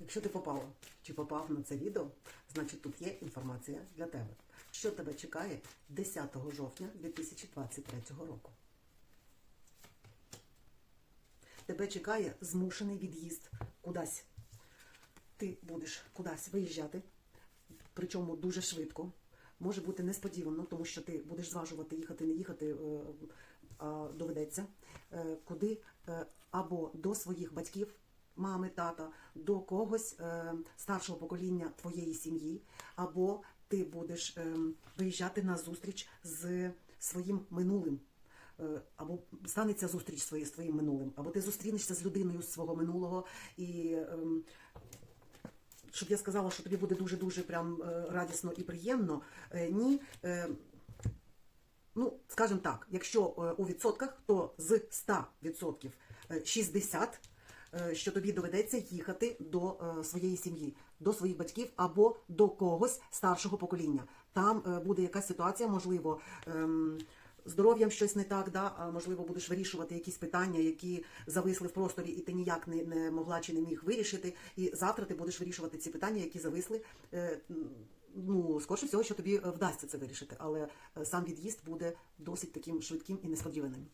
Якщо ти попала чи попав на це відео, значить тут є інформація для тебе. Що тебе чекає 10 жовтня 2023 року? Тебе чекає змушений від'їзд кудись. Ти будеш кудись виїжджати, причому дуже швидко. Може бути несподівано, тому що ти будеш зважувати їхати, не їхати, е, а доведеться, Е, куди е, або до своїх батьків, мами, тата, до когось е, старшого покоління твоєї сім'ї, або ти будеш е, виїжджати на зустріч з своїм минулим. Е, Або станеться зустріч своє- з твоїм минулим, або ти зустрінешся з людиною з свого минулого і ем, щоб я сказала, що тобі буде дуже-дуже прям е, радісно і приємно. Е, Ні. Е, Ну, скажімо так, якщо е, у відсотках, то з 100 відсотків е, 60, е, що тобі доведеться їхати до е, своєї сім'ї, до своїх батьків або до когось старшого покоління. Там е, буде якась ситуація, можливо. ем, Здоров'ям щось не так, да? можливо, будеш вирішувати якісь питання, які зависли в просторі, і ти ніяк не, не могла чи не міг вирішити. І завтра ти будеш вирішувати ці питання, які зависли. Е, Ну, скорше всього, що тобі е, вдасться це вирішити, але е, сам від'їзд буде досить таким швидким і несподіваним.